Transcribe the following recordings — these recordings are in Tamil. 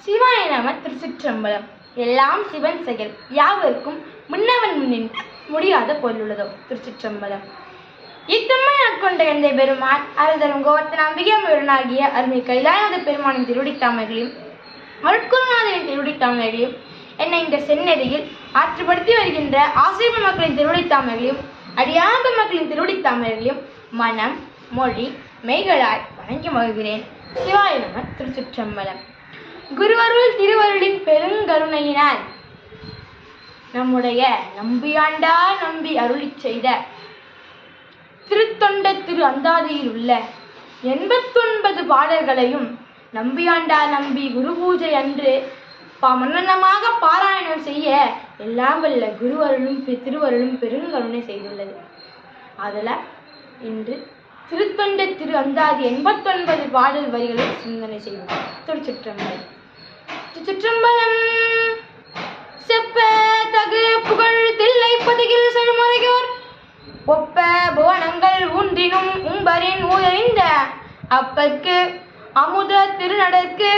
சிவாய நாம திருச்சிற்றம்பலம். எல்லாம் சிவன் செயல். யாவருக்கும் முன்னவன் முன்னின் முடியாத பொருளுள்ளதோ திருச்சிற்றம்பலம். இத்தம்மை ஆட்கொண்ட எந்த பெருமான்? அருதரும் கோவர்த்தன அம்பிகையுடனாகிய அருமை கைலாயநாத பெருமானின் திருடித்தாமர்களையும் அருட்குருநாதனின் திருடித்தாமர்களையும் என்னை இந்த செந்நெறியில் ஆற்றுப்படுத்தி வருகின்ற ஆசிரியர் மக்களின் திருடித்தாமர்களையும் அடியாத மக்களின் திருடித்தாமர்களையும் மனம் மொழி மெய்களாய் வணங்கி மகிழ்கிறேன். சிவாய நம திருச்சிற்றம்பலம். குருவருள் திருவருளின் பெருங்கருணையினால் நம்முடைய நம்பியாண்டா நம்பி அருளி செய்த திருத்தொண்ட திரு அந்தாதியில் உள்ள எண்பத்தொன்பது பாடல்களையும் நம்பியாண்டா நம்பி குரு பூஜை அன்று ப- மன்னனமாக பாராயணம் செய்ய எல்லாம் வல்ல குருவருளும் பெ- திருவருளும் பெருங்கருணை செய்துள்ளது. அதில் இன்று திருத்தொண்ட திரு அந்தாதி எண்பத்தொன்பது பாடல் வரிகளை சிந்தனை செய்வோம். திருச்சிற்றம்பலம் சுற்றம்பலம். செப்ப தகு புகழ் தில்லை பதிகில் செழுமறையோர் ஒப்ப புவனங்கள் ஊன்றினும் உம்பரின் உயர்ந்த அப்பற்கு அமுத திருநடற்கு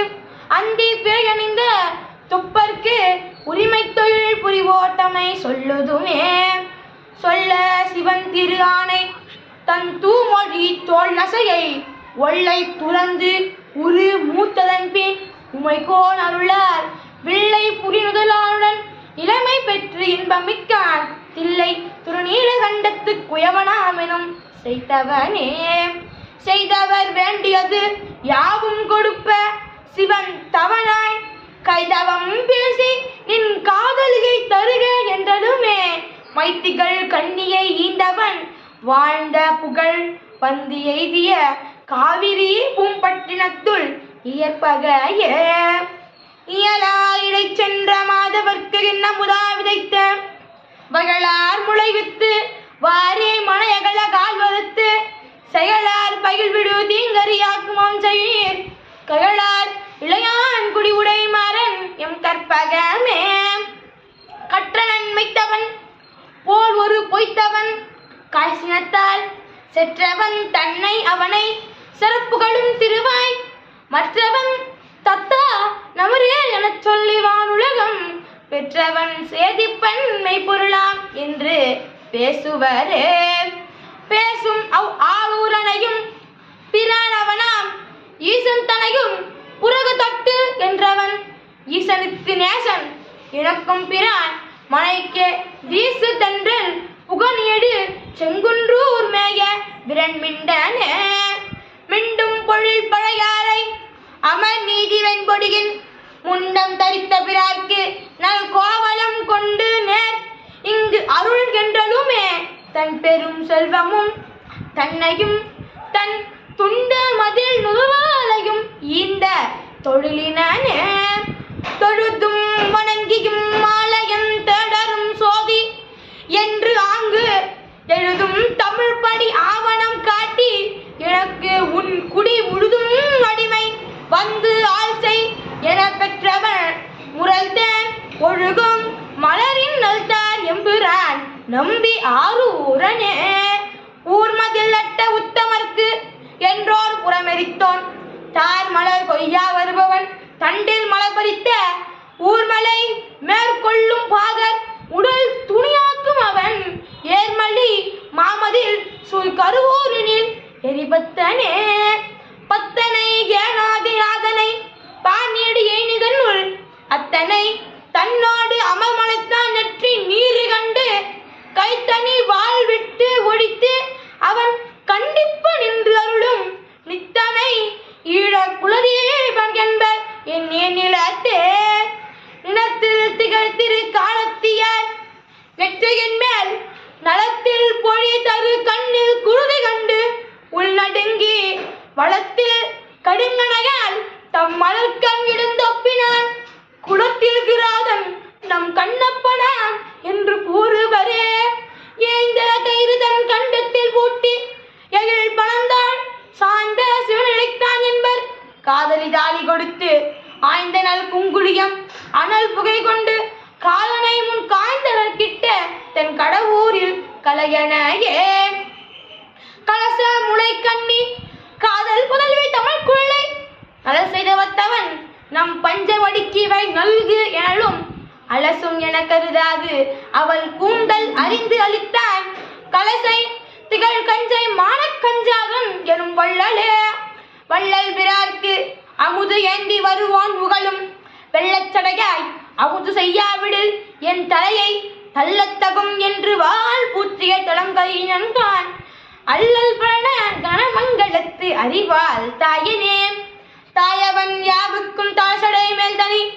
அந்தி பிறையணிந்த துப்பர்க்கு உரிமை தொழில் புரிவோட்டமை சொல்லுதுமே. சொல்ல சிவன் திரு ஆணை தன் தூமொழி தோல் நசையை ஒல்லை துறந்து உரு மூத்ததன் பின் உமைகோன் அருளார். வில்லை புரிநுதலாருடன் இளமை பெற்று இன்பமிக்கான். தில்லை திருநீலகண்டத்து குயவனாமெனும் செய்தவனே. செய்தவர் வேண்டியது யாவும் கொடுப்ப சிவன் தவனாய். கைதவம் பேசி நின் காதலியை தருக என்றதுமே. மைத்திகள் கண்ணியை ஈந்தவன் வாழ்ந்த புகழ் பந்தி எய்திய காவிரி பூம்பட்டினத்துள் இயற்பகைய. இயலாயிடை சென்ற மாதவர்க்கு என்ன முதா விதைத்த. வகளார் முளைவித்து வாரே மனையகல கால் வறுத்து செயலார் பயில் விடு தீங்கரியாக்குமம் செய்யீர். ககளார் இளையான் குடி உடை மாறன் எம் கற்பகமே. கற்ற நன்மைத்தவன் போல் ஒரு பொய்த்தவன். காசினத்தால் செற்றவன் தன்னை அவனை சிறப்புகளும் திருவாய் மற்றவன் தத்தா நமரே எனச் சொல்லி வானுலகம். பெற்றவன் சேதிப்பன் மெய்ப்பொருளாம் என்று பேசுவரே. பேசும் அவ் ஆளூரனையும் பிரானவனாம். ஈசன் தனையும் புறகு தட்டு என்றவன். ஈசனுக்கு நேசன் இழக்கும் பிரான். மனைக்கு வீசு தன்றல் புகனியடு செங்குன்றூர் மேய விரன் மிண்டனே. மிண்டும் பொழில் பழையார் அமர் நீதி வெண்பொடியின் முண்டம் தரித்த பிறார்க்கு நல் கோவலம் கொண்டு நேர். இங்கு அருள் என்றலுமே தன் பெரும் செல்வமும் தன்னையும் தன் துண்ட மதில் நுகவாலையும் ஈந்த தொழிலினே தொழுதும் வணங்கியும் மாலையன் தேடரும் சோதி என்று ஆங்கு எழுதும் தமிழ் படி ஆவணம் காட்டி எனக்கு உன் குடி முழுதும் அடிமை வந்து ஆழ்சை என பெற்றவன் முரல்தேன் ஒழுகும் மலரின் நல்தான் எம்புரான். நம்பி ஆரூரனே. ஊர்மதில் அட்ட உத்தமர்க்கு என்றோர் புறமெரித்தோன். தார் மலர் கொய்யா வருபவன் தண்டில் மலர் பறித்த ஊர்மலை மேற்கொள்ளும் பாகர் உடல் துணியாக்கும் அவன். ஏர்மலி மாமதில் சுய் கருவூரினில் எரிபத்தனே. பத்தனை ஏனாதிநாதனை ஏனிதன் உள். அத்தனை தன்னோடு அமர்மலைத்தான் நெற்றி நீரு கண்டு கைத்தனி வாள் விட்டு ஒடித்து அவன் கண்டிப்பு நின்று அருளும் நித்தனை ஈழ குலதீபன் என்பர் என் நிலத்தே. நிலத்தில் திகழ்த்திரு காலத்தியார். நெற்றியின் மேல் நலத்தில் பொழி தரு கண்ணில் குழு கண்டு உள்நடுங்கி வளத்தில் கடுங்கணையால் தம் மலர் கண் இடந்தொப்பினான் குளத்தில் கிராதன் நம் கண்ணப்பனான் என்று கூறுவரே ஏந்த கயிறு தன் கண்டத்தில் பூட்டி எழில் பணந்தாள் சாய்ந்த சிவனிழைத்தான் என்பர் காதலி தாலி கொடுத்து ஆய்ந்த நல் குங்குளியம் அனல் புகை கொண்டு காலனை முன் காய்ந்தனர் கிட்ட தன் கடவுரில் கலையனையே கலச முளை கண்ணி காதல் புதல்வி தமிழ் குழலை நலல் செய்தவத்தவன் நம் பஞ்சவடிக்கிவை நல்கு எனலும் அலசும் என கருதாது அவள் கூந்தல் அறிந்து அளித்தான் கலசை திகழ் கஞ்சை மானக்கஞ்சாகம் எனும் வள்ளலே வள்ளல் பிறார்க்கு அமுது ஏந்தி வருவான் உகழும் வெள்ளச்சடையாய் செய்யாவிடில் என் தலையை தள்ளத்தகும் என்று வாள் பூற்றிய தளங்கையினன்கான் அல்லல் பிரண கணமங்களத்து அறிவால் தாயினே. தாயவன் யாவுக்கும் தாசடை மேல் தனி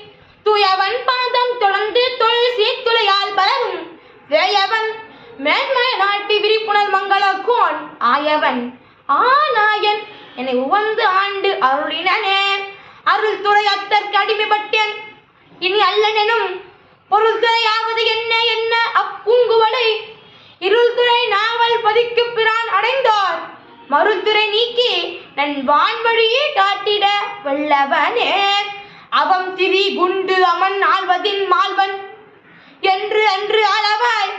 தூயவன் பாதம் தொடர்ந்து தொல் சீத்துளையால் பரவும். வேயவன் மேன்மய நாட்டி விரிப்புணர் மங்களக்கோன். ஆயவன் ஆநாயன் என்னை உவந்து ஆண்டு அருளினனே. அருள் துறை அத்தற்கு அடிமைப்பட்டேன். இனி அல்லனெனும் பொருள்துறையாவது என்ன என்ன? அப்பூங்குவலை இருள்துறை நாவல் பதிக்கு பிரான் அடைந்தோர். மறுத்துறை நீக்கி நன் வான்வழியே காட்டிட வல்லவனே. அவம் திரி குண்டு அமன் ஆழ்வதின் மால்வன். என்று அன்று அளவாய்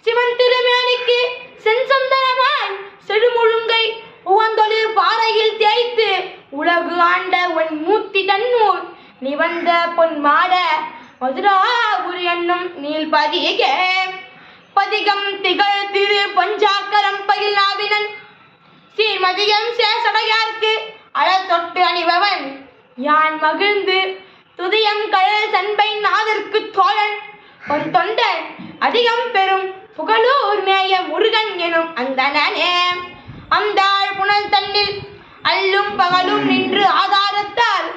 சிவன் திருமேனிக்கு செஞ்சந்தனமாய் செழுமுழுங்கை உவந்தொழில் பாறையில் தேய்த்து உலகு ஆண்ட உன் மூர்த்தி தன்னூர். நிவந்த பொன் மாட மதுராபுரி என்னும் நீல் பதிகே. பதிகம் திகழ் திரு பஞ்சாக்கரம் பயில் நாவினன் சீர்மதியம் சேசடையார்க்கு அழல் தொட்டு அணிபவன். யான் மகிழ்ந்து துதியம் கழல் சண்பை நாதற்கு தோழன். பொன் தொண்டன் அதிகம் பெறும் புகழூர் மேய முருகன் எனும் அந்தனே அந்தாள் புனல் தண்ணில் அல்லும் பகலும் நின்று ஆதாரத்தால்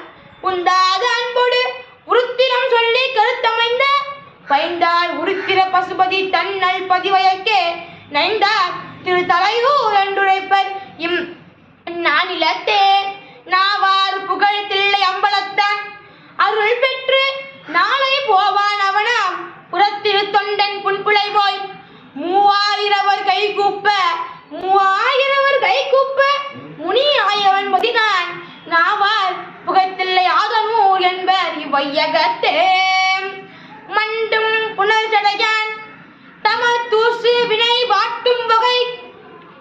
உந்தாத அன்போடு உருத்திரம் சொல்லி கருத்தமைந்த பயந்தாள் உருத்திர பசுபதி தன்னல் பதிவயக்கே நைந்தார் திரு தலையூர் என்றுரைப்பர் இம் நான் இலத்தே நாவார் புகழ் தில்லை அம்பலத்தான். அருள் பெற்று நாளை போவார் அவனாம் புறத்திரு தொண்டன் புன்புலை போய் மூவாயிரவர் கை கூப்ப மூவாயிரவர் கை கூப்ப முனி ஆயவன் பதினான் நாவார் புகத்தில்லை ஆதனூர் என்பர் இவ்வையகத்தே மண்டும் புனர்சடையான் தம தூசு வினை வாட்டும் வகை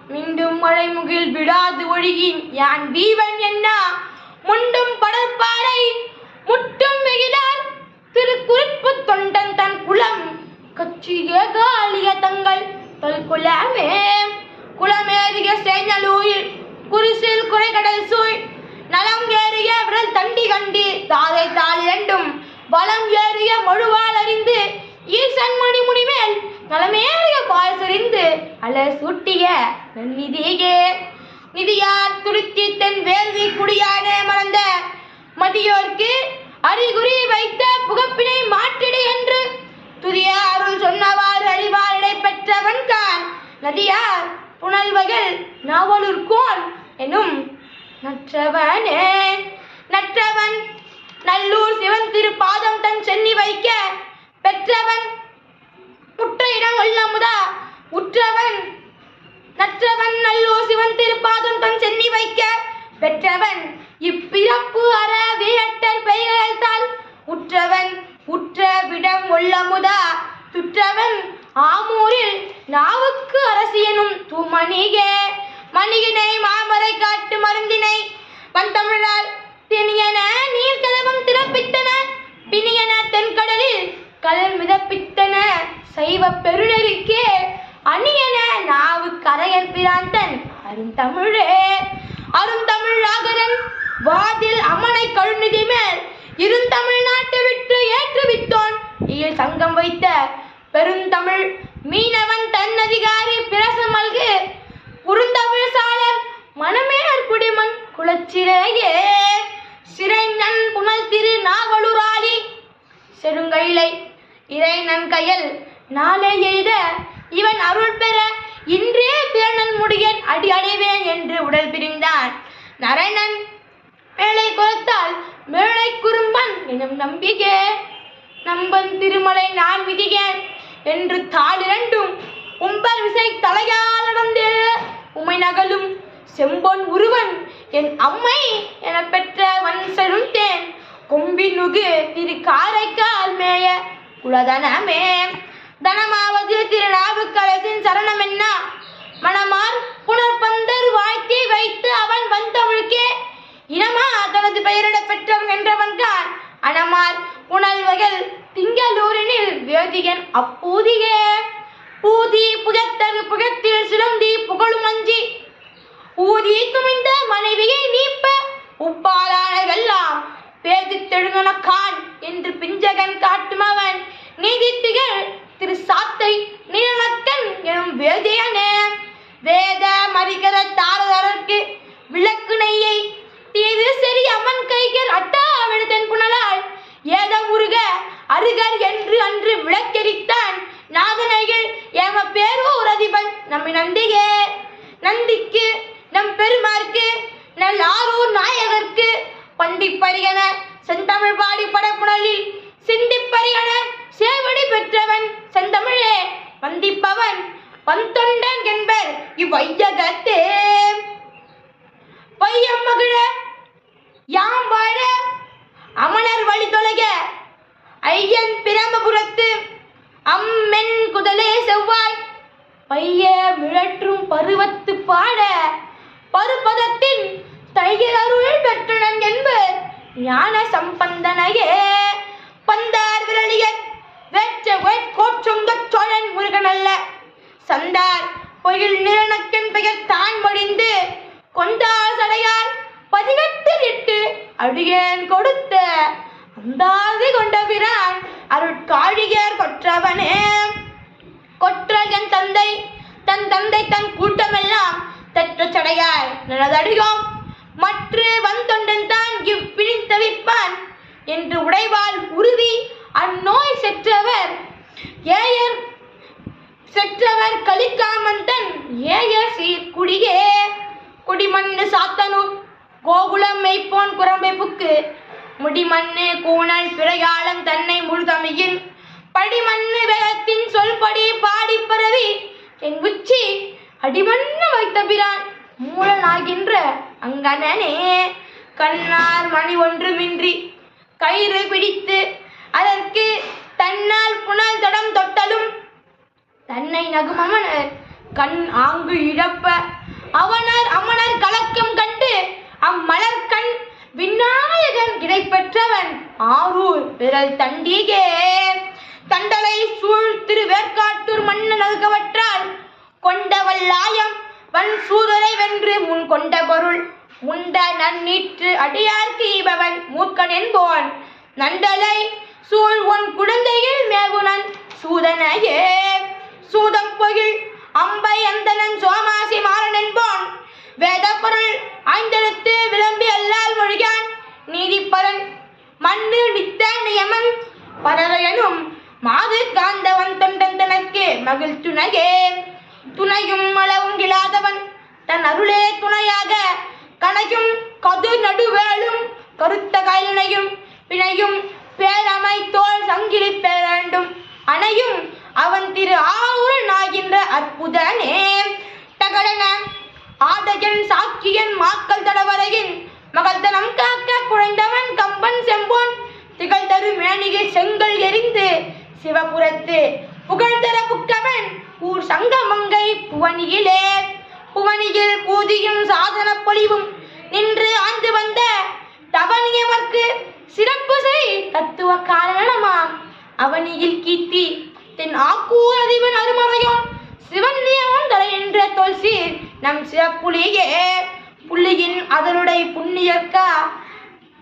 மீண்டும் மழை முகில் விடாது ஒழுகின் யான் வீவன் என்ன முண்டும் படற்பாறை முட்டும் வெகிலார் திரு குறிப்பு தொண்டன் தன் குலம் கட்சிய காலிய தங்கள் தொல் குலமே குலமேறிய சேஞ்சலூரில் குரிசில் குறைகடல் சூழ் நலம் ஏறிய விரல் தண்டி கண்டு தாதை தாள் இரண்டும் வலம் ஏறிய மழுவால் அறிந்து ஈசன் மணி முனிமேல் நலமேறிய பால் சொரிந்து அலர் சூட்டிய நிதியே நிதியார் துருத்தி தன் வேள்வி குடியானே மறந்த மதியோர்க்கு அறிகுறி வைத்த புகப்பினை மாற்றிடு என்று துரிய அருள் சொன்னவாறு அறிவார் பெற்றவன் தான் நதியார் புனல்வகள் நாவலூர்கோன் எனும் நற்றவனே. நற்றவன் நல்லூர் சிவன் திரு பாதம் தன் சென்னி வைக்க பெற்றவன் உற்ற இடம் கொள்ளமுதா உற்றவன் நற்றவன் நல்லோ சிவன் திருப்பாதம் தன் சென்னி வைக்க பெற்றவன் இப்பிறப்பு அற வீரட்டர் பெயர்த்தால் உற்றவன் உற்ற விடம் உள்ளமுதா துற்றவன் ஆமூரில் நாவுக்கு அரசியனும் தூமணிகே. மணிகினை மாமரை காட்டு மருந்தினை வந்தமிழால் திணியன நீர் கதவம் திறப்பித்தன. பிணியன தென்கடலில் கடல் மிதப்பித்தன. சைவ பெருநெறிக்கே அணியன நாவு கரையர் பிராந்தன். அருந்தமிழே அருந்தமிழ் ஆகரன் வாதில் அமனை கழுநிதி மேல் இருந்தமிழ் நாட்டை விட்டு ஏற்றுவித்தோன். இயல் சங்கம் வைத்த பெருந்தமிழ் மீனவன் தன்னதிகாரி பிரசமல்கு குறுந்தமிழ் சாலர் மணமேர் குடிமன் குளச்சிலேயே சிறை நன் புனல் திரு நாவலுராளி செடுங்கயிலை இறை நன்கையல் நாளே எய்த இவன் அருள் பெற இன்றே பிறனல் முடியன் அடி அடைவேன் என்று உடல் பிரிந்தான். நரணன் மேலை குலத்தால் மேலை குறும்பன் எனும் நம்பிக்கை. நம்பன் திருமலை நான் விதிகேன் என்று தாளிரண்டும் உம்பர் விசை தலையால் நடந்தே. உமை நகலும் செம்பொன் உருவன் என் அம்மை என பெற்ற வன் செழுந்தேன் கொம்பின் நுகு திரு காரைக்கால் மேய குலதனமே. தனமாவது திருநாவுக்கரசின் சரணம் என்ன மணமார் புனர்பந்தர் வாழ்த்தி வைத்து அவன் வந்தவளுக்கே இனமா தனது பெயரிட பெற்றவன் என்றவன் தான் அனமார் புனல்வகல் திங்களூரினில் வேதியன் அப்பூதியே. பூதி புகத்தரு புகத்தில் சிலந்தி புகழும் அஞ்சி ஊதி துமிந்த மனைவியை நீப்ப உப்பாலானதெல்லாம் பேதி தெழுங்கனக்கான் என்று பிஞ்சகன் காட்டும் அவன் நீதித்திகள் திரு சாத்தை நீலனக்கன் எனும் வேதியனே. வேத மறிகர தாரதற்கு விளக்கு நெய்யை தீது சரி அம்மன் கைகள் அட்டா விடுதன் புனலால். ஏதம் உருக அருகர் என்று அன்று விளக்கெரித்தான். நாதனைகள் ஏம பேரூர் அதிபன் நம்மை நந்திகே நந்திக்கு நம் பெருமார்க்கு நல் ஆரூர் நாயகர்க்கு பண்டிப்பறியன செந்தமிழ் பாடி படப்புணலில் சிந்திப்பறியன சேவடி பெற்றவன். செந்தமிழே வந்திப்பவன் வந்தொண்டன் என்பர் இவ்வையகத்தே. பையம் மகிழ யாம் வாழ அமணர் வழி தொலைக ஐயன் பிரமபுரத்து அம்மென் குதலே செவ்வாய். பைய மிழற்றும் பருவத்து பாட பருப்பதத்தின் தையர் அருள் பெற்றனன் என்பர் ஞான சம்பந்தனையே. பந்தார் விரலியர் வேற்ற வேட்கோற்றொங்க சோழன் முருகன் அல்ல சந்தார் பொயில் நிலனக்கன் பெயர் தான் மடிந்து கொண்டார் சடையார் எட்டு அடியேன் கொடுத்த அந்தாதி கொண்ட பிரான் அருட்காழியர் கொற்றவனே. கொற்றகன் என் தந்தை தன் தந்தை தன் கூட்டமெல்லாம் தற்று சடையார் நிலதடியோம். மற்ற வந்தொண்டன் தான் இவ்விழி தவிர்ப்பான் என்று உடைவால் உறுதி அந்நோய் செற்றவர் ஏயர் செற்றவர் கலிக்காமந்தன் ஏயர் சீர்குடியே குடிமண்ணு சாத்தனூர் கோகுலம் மெய்ப்போன் குரம்பை புக்கு முடிமண்ணு கூணல் பிறையாளம் தன்னை முழுதமையின் படிமண்ணு வேகத்தின் சொல்படி பாடி பரவி என் உச்சி அடிமண்ணு வைத்த பிரான் மூலனாகின்ற அங்கனனே கண்ணார் மணி ஒன்றுமின்றி கயிறு பிடித்து அதற்கு தன்னால் புனல் தடம் தொட்டலும். தன்னை நகுமமனர் கண் ஆங்கு இழப்ப அவனர் அமனர் கலக்கம் கண்டு அம்மலர் கண் விநாயகன் கிடைப்பெற்றவன் ஆரூர் விரல் தண்டிகே. தண்டலை சூழ் திருவேற்காட்டூர் மன்னன் நல்கவற்றால் கொண்டவல்லாயம் வன் சூதரை வென்று முன் கொண்ட பொருள். உண்ட நன்னீற்று அடியார்க்கு ஈபவன் மூர்க்கன் என்போன். நண்டலை சூழ் உன் குழந்தையில் மேகுணன் சூதனையே. சூதம் பொகில் அம்பை அந்தனன் சோமாசி மாறன் என்போன் வேத பொருள் ஐந்தெழுத்து விளம்பி அல்லால் மொழியான் நீதிப்பரன் மண்ணு நித்த நியமன் பரரையனும் மாது காந்தவன் தொண்டன் தனக்கு மகிழ் துணையே. துணையும் மலவும் இல்லாதவன் தன் அருளே துணையாக. கனையும் கது நடுவேளும் கருத்த கையினையும் பிணையும் பேரமை தோல் சங்கிலி பேரண்டும் அணையும் அவன் திரு ஆவுரன் ஆகின்ற அற்புதனே. தகடன ஆதகன் சாக்கியன் மாக்கள் தடவரையின் மகள்தனம் காக்க குழைந்தவன் கம்பன் செம்போன். திகழ் தரு மேனிகை செங்கல் எரிந்து சிவபுரத்து புகழ்தர புக்கவன் ஊர் சங்கமங்கை புவனியிலே. புவனியில் பூதியும் சாதன பொலிவும் நின்று ஆண்டு வந்த தவனியவர்க்கு சிறப்பு செய் தத்துவ காரணமாம் அவனியில் கீர்த்தி தென் ஆக்கூர் அதிபன் அருமறையோன் சிவன் நியமம் தலை என்ற தொல்சீர் நம் சிறப்புலியே. புள்ளியின் அதனுடைய புண்ணியர்க்கா.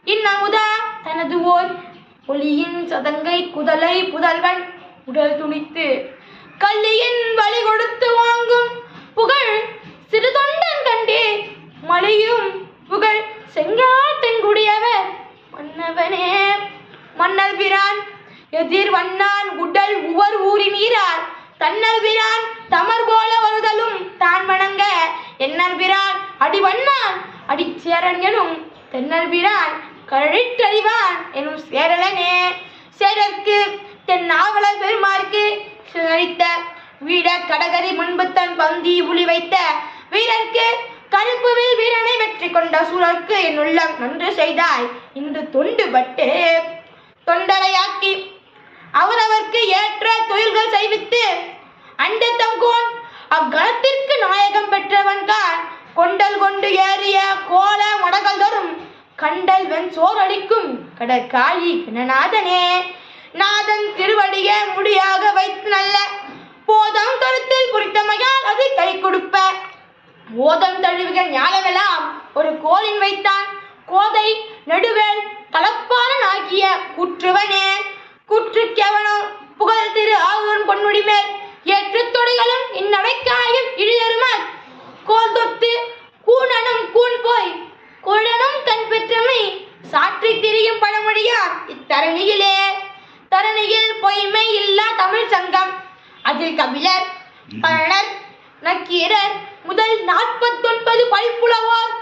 இன்னமுதா தனது ஓர் ஒளியின் சதங்கை குதலை புதல்வன் உடல் துணித்து. கல்லி வழி கொடுத்து வாங்கும் புகழ் சிறு தொண்டன் கண்டே மலையும் புகழ் செங்காட்டங்குடியவர் மன்னவனே மன்னர் பிரான் எதிர் வண்ணான் உடல் உவர் ஊறி நீரார் பிரான் தமர் போல வருதலும் தான் வணங்க என்னர் பிரான் அடிவண்ணான் அடிச்சேரன் எனும் தென்னர் பிரான் கழித்தறிவான் எனும் சேரலனே. சேரற்கு தென் நாவலர் பெருமாருக்கு சிறந்த வீட கடகரி முன்பு தன் பந்தி உளி வைத்த வீரர்க்கு கருப்புவில் வீரனை வெற்றி கொண்ட சூழற்கு என் உள்ளம் நன்று செய்தாய். இன்று தொண்டுபட்டு தொண்டரையாக்கி அவரவர்க்கு ஏற்ற தொழில்கள் செய்வித்து அண்ட தங்கோன் அக்கணத்திற்கு நாயகம் பெற்றவன் தான். கொண்டல் கொண்டு ஏறிய கோல மடங்கள் தரும். கண்டல் வெண் சோரடிக்கும் கடற்காழி கணநாதனே நாதன் திருவடிய முடியாக வைத்து நல்ல. போதம் கருத்தில் குறித்தமையால் அது கை கொடுப்ப. போதம் தழுவுக ஞானமெல்லாம் ஒரு கோலின் வைத்தான். கோதை நடுவேல் கலப்பாளன் ஆகிய கூற்றுவனே. கூற்றுக்கெவனோ புகழ் திரு ஆகுவன் பொன்முடி மேல் ஏற்றுத் தொடைகளும் இந்நடைக்காயும் இழியருமர் கோல் தொத்து கூணனும் கூண் போய் குழனும் தன் பெற்றமை சாற்றி திரியும் பழமொழியார் இத்தரணியிலே. தரணியில் பொய்மை இல்லா தமிழ் சங்கம். அதில் கபிலர் பழனர் நக்கீரர் முதல் நாற்பத்தொன்பது பல்புலவோர்.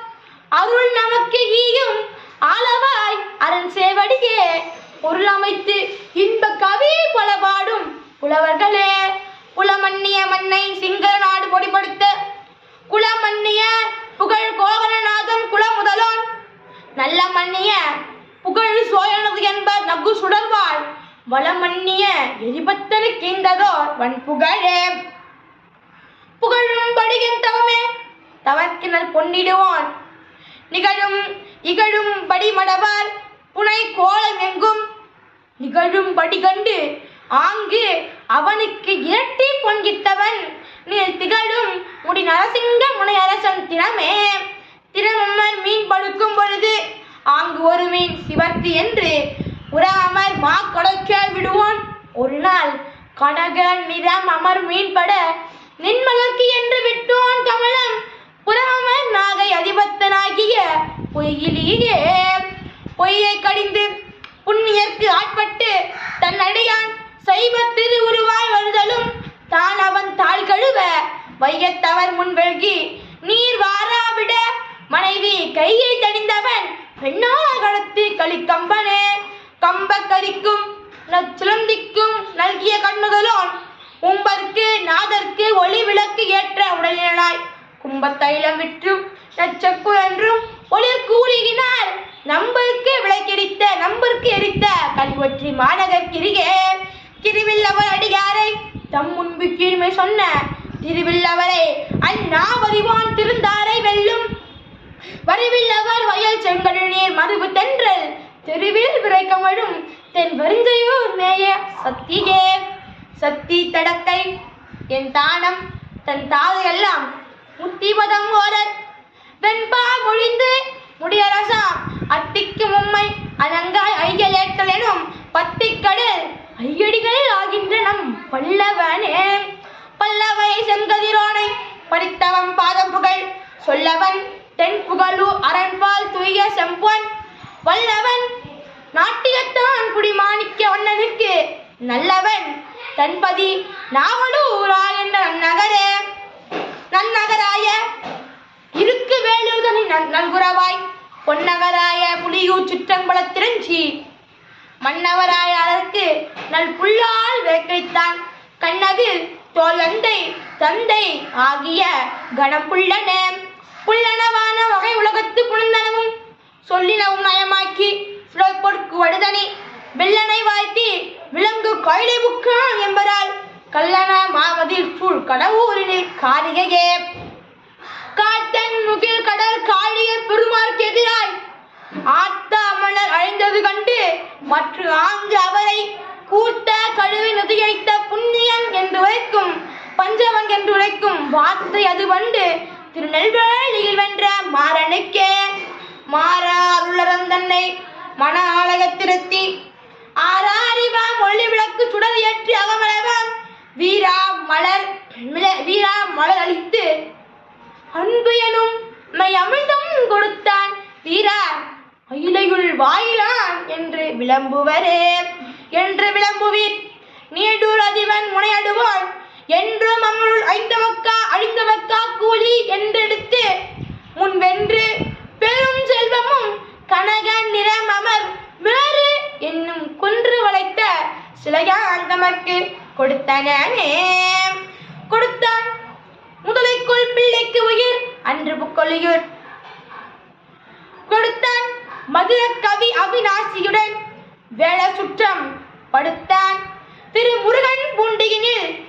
அருள் நமக்கு ஈயும் ஆளவாய் அரண் சேவடியே. பொருள் அமைத்து இன்ப கவி பல பாடும் புலவர்களே. குலமன்னிய மண்ணை சிங்கர நாடு பொடிப்படுத்த. குலமன்னிய புகழ் கோவலநாதன் குல முதலோன் நல்ல மன்னிய புகழ் சோழனது என்பர் நகு சுடர்வாள். வளமன்னிய எரிபத்தனு கீந்ததோர் வன் புகழே. புகழும் படிகன் தவமே பொன்னிடுவான். நிகழும் இகழும் படி மடவார் புனை கோலம் எங்கும் நிகழும் படி கண்டு ஆங்கு அவனுக்கு இரட்டி பொன்கிட்டவன் நீ திகழும் முடி நரசிங்க முனை அரசன் திறமே திறமம்மர் மீன் படுக்கும் பொழுது அங்கு ஒரு மீன் சிவர்த்தி என்று உறாமர் மா கொடைக்க விடுவான். ஒரு நாள் கனக நிறம் அமர் மீன்பட நின்மலர்க்கு என்று விட்டுவான் கமலம். புறாமர் நாகை அதிபத்தனாகிய பொய்யிலேயே. பொய்யை கடிந்து புண்ணியர்க்கு ஆட்பட்டு தன் அடியான் சைவ திருவுருவாய் வருதலும் தான் அவன் தாழ் கழுவ. வையத்தவர் முன்வெழ்கி நீர் வாராவிட மனைவி கையை தடிந்தவன் பெண்ணாகடத்து களிக்கம்பனே. கம்ப கரிக்கும் நச்சுலந்திக்கும் நல்கிய கண்ணுகளும் உம்பர்க்கு நாதர்க்கு ஒளி விளக்கு ஏற்ற உடலினாய் கும்பத்தைலம் விற்றும் நச்சக்கு என்றும் ஒளிர் கூறுகினார். நம்பருக்கு விளக்கெரித்த நம்பருக்கு எரித்த கல்வொற்றி மாநகர் கிரிகே திருவில்லவர் அடிகாரை தம் முன்பு கீழ்மை சொன்ன திருவில்லவரை அந்நாவறிவான் திருந்தாரை வெல்லும். வரிவில்லவர் வயல் செங்கடல் நீர் மறுபு தென்றல் தெருவில் விரைக்கமழும் தென் வருந்தையூர் மேய சத்தியே. சத்தி தடத்தை என் தானம் தன் தாதை எல்லாம் முத்திபதம் ஓரர் வெண்பா மொழிந்து முடியரசாம் அத்திக்கு மும்மை அனங்காய் ஐயலேற்றல் எனும் பத்திக்கடல். ஐயடிகளில் ஆகின்ற நம் பல்லவனே. பல்லவை செங்கதிரோனை படித்தவன் பாதம் புகழ். சொல்லவன் தென் புகழு அரண்பால் துய்ய செம்பொன். வல்லவன் நாட்டியத்தான் குடிமாணிக்க வண்ணனுக்கு. நல்லவன் தன்பதி நாவலூரா என்ற நகரே நன்னகராய இருக்கு வேலுதனி நல்குறவாய் பொன்னகராய புலியூர் சுற்றம்பலத்திரஞ்சி மன்னவராய அதற்கு நல் புல்லால் வேக்கைத்தான் கண்ணது தோழந்தை தந்தை ஆகிய கணப்புள்ளனே புல்லனவான வகை உலகத்து புனிந்தனவும் சொல்லினவும் நயமாக்கி சுழற்பொற்கு வடுதனி. வெள்ளனை வாய்த்தி விலங்கு கொயிலை புக்கான் என்பதால் கல்லண மாவதில் சூழ் கடவுரினில் காரிகையே. காத்தன் முகில் கடல் காளிய பெருமாருக்கு எதிராய் ஆத்த அமலர் அழிந்தது கண்டு மற்ற ஆங்கு அவரை கூத்த கழுவி நதியைத்த புண்ணியன் என்று உரைக்கும் பஞ்சவன் என்று உரைக்கும் வார்த்தை அது வந்து திருநெல்வேலியில் வென்ற மாறனுக்கே. மாறா அருளரந்தன்னை மன ஆலயத்திருத்தி ஆறாரிவாம் மொழி விளக்கு சுடர் ஏற்றி அகமளவாம் வீரா மலர் மிள- வீரா மலர் அளித்து அன்பு எனும் மை அமிழ்தம் கொடுத்தான். வீரா அயிலையுள் வாயிலான் என்று விளம்புவரே. என்று விளம்புவீர். நீடூர் அதிவன் முனையடுவான். என்றும் அமருள் ஐந்தவக்கா அழிந்தவக்கா கூலி என்றெடுத்து முன் வென்று பெரும் செல்வமும் கனக நிறம் அமர் வேறு என்னும் குன்று வளைத்த சிலையான் தமக்கு கொடுத்தனே கொடுத்தான் முதலைக்குள் பிள்ளைக்கு உயிர் அன்று புக்கொழியூர். கொடுத்தான் மதுர கவி அவிநாசியுடன் வேள சுற்றம் படுத்தான். திரு முருகன் பூண்டியினில்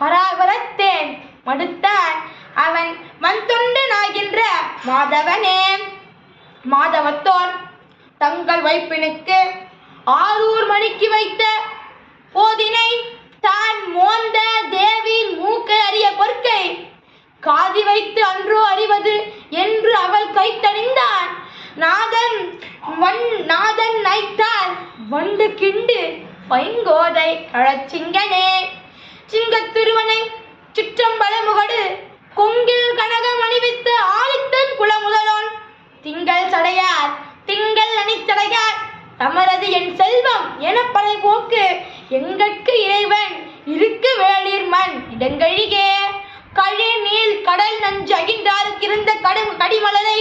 பராபரத்தேன் மடுத்தான். அவன் வந்தொண்டனாகின்ற மாதவனே. மாதவத்தோர் தங்கள் வைப்பினுக்கு ஆரூர் மணிக்கு வைத்த போதினை தான் மோந்த தேவியின் மூக்கை அறிய பொற்கை. காதி வைத்து அன்றோ அறிவது என்று அவள் கைத்தணிந்தான். நாதன் வன் நாதன் நைத்தார் வண்டு கிண்டு பைங்கோதை கழச்சிங்கனே சிங்கத்திருவனை சிற்றம்பல முகடு கொங்கில் கனகம் அணிவித்து ஆழித்தன் குலமுதலோன். திங்கள் சடையார் திங்கள் அணிச்சடையார் தமரது என் செல்வம் எனப்படை போக்கு. எங்கட்கு இறைவன் இருக்கு வேளிர் மண் இடங்கழிகே. கழி நீள் கடல் நஞ்சு அகின்றாருக்கு இருந்த கடும் கடிமலரை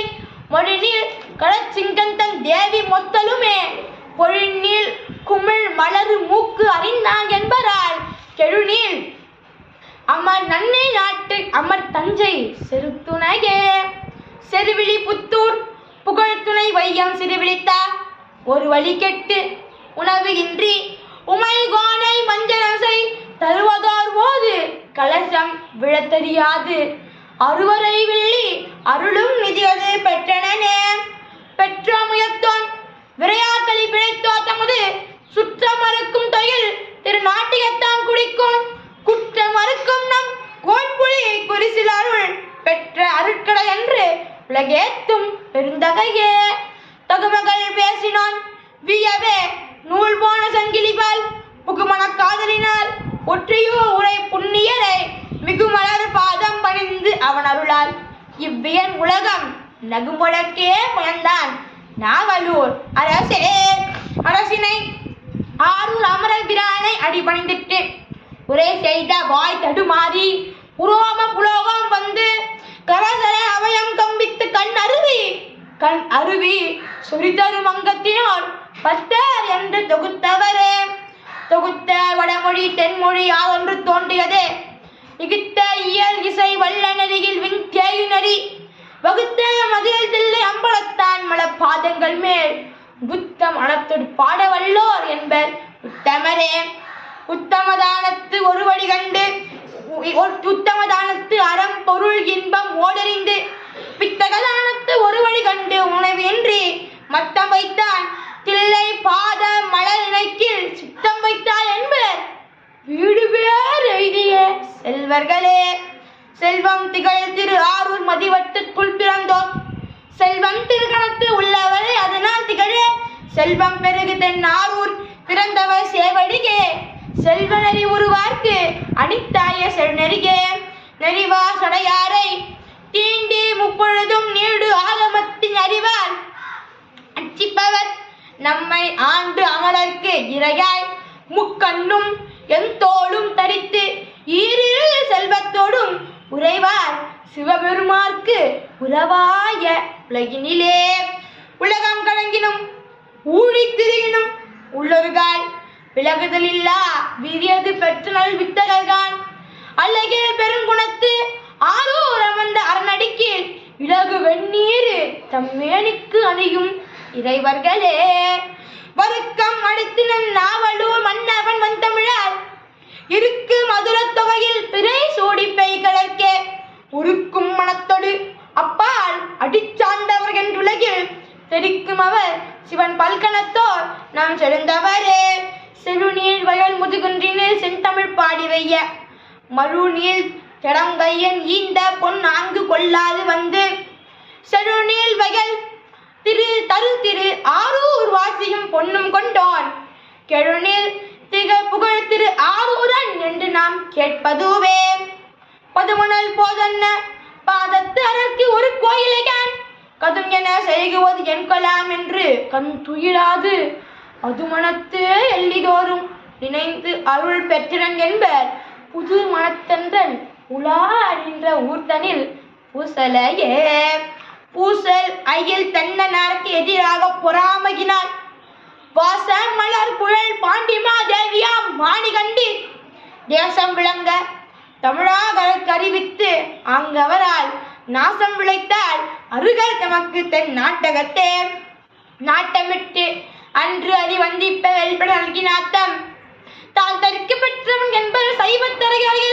மொழிநீள் தேவி மொத்தலுமே பொழுநீள் குமிழ் மலரு மூக்கு அறிந்தான் என்பரால் கெழுநீள் அமர் நன்னை நாட்டு அமர் தஞ்சை செருத்துணையே. செருவிழி புத்தூர் புகழ் துணை வையம் சிறுவிழித்தா ஒரு வழி கெட்டு உணவு இன்றி உமை கோனை மஞ்சரசை தருவதோர் போது கலசம் விழத் தெரியாது அறுவரை வெள்ளி அருளும் நிதியது பெற்றனனே. பெற்ற முயத்தோன் விரையாக்களி பிழைத்தோ தமது சுற்றம் மறுக்கும் தொழில் திரு நாட்டியத்தான் குடிக்கும். குற்றம் மறுக்கும் நம் கோட்புலி குறிசில் அருள் பெற்ற அருட்கடை என்று உலகேத்தும் பெருந்தகையே. தகுமகள் பேசினான் வியவே நூல் போன சங்கிலிபால் புகுமன காதலினால் ஒற்றையோ உரை புண்ணியரை மிகுமலர் பாதம் பணிந்து அவன் அருளால் இவ்வியன் உலகம் நகுமுழக்கே முயன்றான் நாவலூர் அரசே. அரசினை ஆரூர் அமரர் பிரானை அடிபணிந்திட்டு ஒரே செய்த வாய் தடுமாறி உரோம புலோகம் வந்து கரசர அவயம் கம்பித்து கண் அருவி கண் அருவி சுரிதரு மங்கத்தினோர் பத்தர் என்று தொகுத்தவரே. தொகுத்த வடமொழி தென்மொழி யாதொன்று தோன்றியதே. இகுத்த இயல் இசை வல்ல நெறியில் விஞ்சேயு நெறி வகுத்த மதியில் தில்லை அம்பலத்தான் மல பாதங்கள் மேல். புத்த மனத்தோடு பாட வல்லோர் என்பர். உத்தமரே உத்தமதானத்து ஒரு வழி கண்டு ஒரு உத்தமதானத்து அறம் பொருள் இன்பம் ஓடறிந்து பித்தகதானத்து ஒரு வழி கண்டு உணவின்றி மத்தம் வைத்தான் தில்லை பாத மலர் இணைக்கில் சித்தம் வைத்தாள் என்பர். வீடு பேர் எழுதிய செல்வர்களே. செல்வம் திகழ் திரு ஆரூர் மதிவட்டுக்குள் பிறந்தோர் செல்வம் திருகணத்து உள்ளவரே அதனால் திகழ. செல்வம் பெருகு தென் ஆரூர் பிறந்தவர் சேவடிகே. செல்வ நெறி உருவார்க்கு அனித்தாய செல்நெறிகே நெறிவா சடையாரை தீண்டி முப்பொழுதும் நீடு ஆகமத்தின் அறிவார். அச்சிப்பவர் நம்மை ஆண்டு அமலர்க்கு இரையாய். முக்கண்ணும் எந்தோளும் தரித்து ஈரிரு செல்வத்தோடும் உறைவார் சிவபெருமார்க்கு உறவாய உலகினிலே. உலகம் கலங்கினும் ஊழித் திரியினும் உள்ளொருகால் விலகுதலில்லா விரியது பெற்று நல் வித்தகர்கான் அழகில் பெருங்குணத்து ஆரூர் அமர்ந்த அரணடிக்கில் இலகு வெந்நீர் தம்மேனிக்கு அணியும் இறைவர்களே. வருக்கம் அடுத்தினன் நாவலூர் மன்னவன் வந்தமிழார். இருக்கு மதுரத் தொகையில் பிறை சோடிப்பை கலக்கே உருக்கும் மனத்தொடு. அப்பால் அடிச்சார்ந்தவர் என்றுலகில் தெரிக்கும் அவர் சிவன் பல்கணத்தோர் நாம் செழுந்தவரே. செழுநீர் வயல் முதுகுன்றினில் செந்தமிழ் பாடி வைய. மறுநீள் திடங்கையன் ஈந்த பொன் நான்கு கொள்ளாது வந்து. செழுநீள் வயல் திரு தரு திரு ஆரூர் வாசியும் பொன்னும் கொண்டான். கெழுநீர் திகழ் புகழ் திரு ஆரூரன் என்று நாம் கேட்பதுவே. பதுமணல் போதன்ன பாதத்து அதற்கு ஒரு கோயிலைகான் கதும் என செய்குவது என்கலாம் என்று கண் துயிலாது. அதுமணத்து எல்லிதோறும் நினைந்து அருள் பெற்றிரன் என்பர். புது மனத்தன்றன் உலா அறிந்த ஊர்தனில் பூசலையே. பூசல் ஐயில் தன்னனாருக்கு எதிராக பொறாமையினான் வாச மலர் குழல் பாண்டிமா தேவியாம் மாணிகண்டி. தேசம் விளங்க தமிழாக அறிவித்து அங்கவரால் நாசம் விளைத்தால் அருகர் தமக்கு தென் நாட்டகத்தே. நாட்டமிட்டு அன்று அறி வந்திப்ப வெல்பட நல்கினாத்தம் தான் தரிக்கு பெற்றவன் என்பது சைவத்தரையில்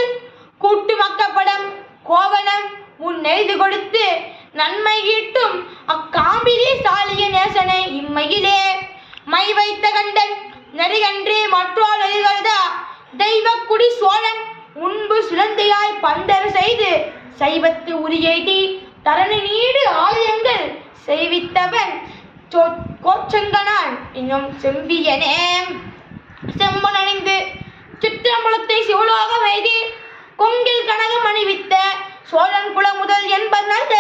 கூட்டு மக்கப்படம் கோவனம் முன் நெய்து கொடுத்து நன்மை ஈட்டும் அக்காம்பிலே சாலிய நேசனை இம்மையிலே. மை வைத்த கண்டன் நெறிகன்றே மற்றோர் எதிர்கருதா தெய்வக்குடி சோழன் முன்பு சுழந்தையாய் பந்தர் செய்து சைவத்து உரியெய்தி தரணி நீடு ஆலயங்கள் செய்வித்தவன் கோச்சங்கனான் இன்னும் செம்பியனே செம்பன் அணிந்து சிற்றம்பலத்தை சிவலோக வைதி கொங்கில் கனகம் அணிவித்த சோழன் குல முதல் என்பது நல்ல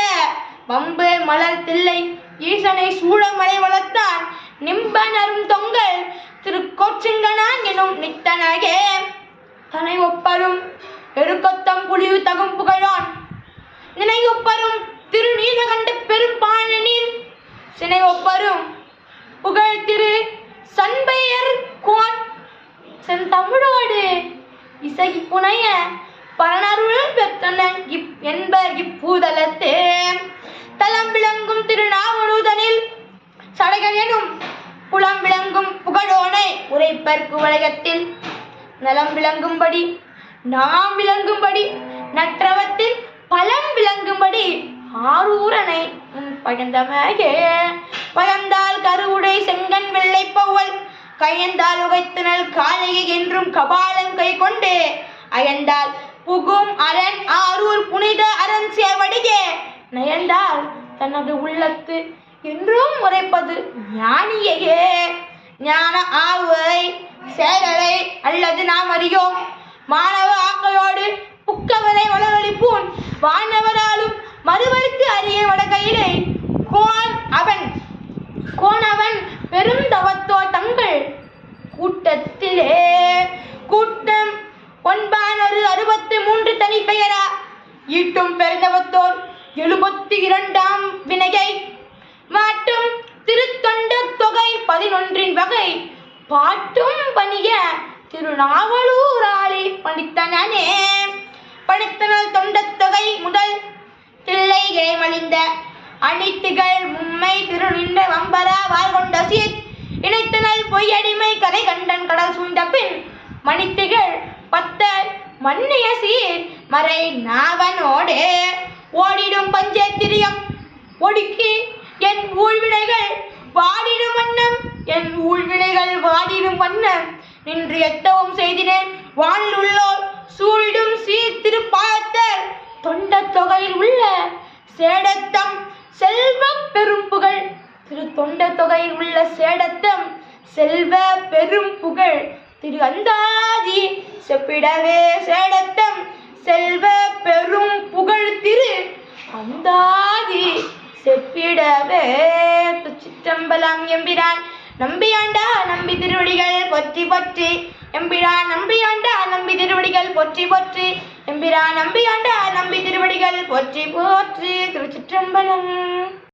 வம்பு மலர் தில்லை ஈசனை சூழமலை வளர்த்தான் நிம்பனரும் தொங்கல் திருக்கோச்சிங்கனான் எனும் நித்தனகே. தனை ஒப்பரும் எருக்கொத்தம் புலிவு தகும் புகழான். நினை ஒப்பரும் திருநீலகண்ட பெரும்பாணனின் சினை ஒப்பரும் புகழ் திரு சண்பையர் கோன் செந்தமிழோடு இசை புனைய பரணருள் பெற்றனன் இப் என்பர் இப்பூதலத்தே தலம் விளங்கும் திருநாவலூதனில் சடைகள் எனும் புலம் விளங்கும் புகழோனை உரைப்பற்கு உலகத்தில். நலம் விளங்கும்படி நாம் விளங்கும்படி நற்றவத்தில் பலம் விளங்கும்படி ஆரூரனை உன் பகந்தால் கருவுடை செங்கன் வெள்ளை பௌவல் கையந்தால் உகைத்தனல் காளையை என்றும் கபாலம் கை கொண்டு. அயந்தால் புகும் அரண் ஆரூர் புனித அரண் சேவடியே நயந்தால் தனது உள்ளத்து என்றும் உரைப்பது ஞானியையே. ஞான ஆவை செயலை அல்லது நாம் அறியோம். மாணவ ஆக்கையோடு புக்கவரை வளவழிப்பூன் வானவராலும் மறுவருக்கு அறிய வடகையிலே. கோன் அவன் கோணவன் பெரும் தவத்தோ தங்கள் கூட்டத்திலே. கூட்டம் ஒன்பானொரு அறுபத்து மூன்று தனி பெயரா ஈட்டும் பெருந்தவத்தோர் எழுபத்தி இரண்டாம் வினையை மற்றும் திருத்தொண்ட தொகை பதினொன்றின் வகை. பாட்டும் பணிய திருநாவலூராளி பணித்தனே பணித்தனல் தொண்டத்தொகை முதல் தில்லை இறைமலிந்த அணித்துகள் மும்மை திருநின்ற வம்பரா வாழ்கொண்ட சீர். இணைத்தனல் பொய்யடிமை கதை கண்டன் கடல் சூழ்ந்த பின் மணித்துகள் பத்தர் மன்னிய சீர் மறை நாவனோடு. ஓடிடும் பஞ்சத்திரியம் ஒடுக்கி என் ஊழ்வினைகள் வாடிடும் வண்ணம் என் ஊழ்வினைகள் வாடிடும் வண்ணம். நின்று எத்தவும் செய்தினேன் வானில் உள்ளோர் சூழிடும் சீர்திருப்பாயத்தர் தொண்ட தொகையில் உள்ள சேடத்தம் செல்வ பெரும் புகழ் திரு தொண்ட தொகையில் உள்ள சேடத்தம் செல்வ பெரும் புகழ் திரு அந்தாதி செப்பிடவே சேடத்தம் செல்வ பெரும் புகழ் திரு அந்தாதி. செப்பிடவே சிற்றம்பலம் எம்பிரான். நம்பியாண்டா நம்பி திருவடிகள் பொற்றி பொற்றி. எம்பிரான் நம்பியாண்டா நம்பி திருவடிகள் பொற்றி பொற்றி. எம்பிரான் நம்பியாண்டா நம்பி திருவடிகள் பொற்றி போற்றி. திருச்சிற்றம்பலம்.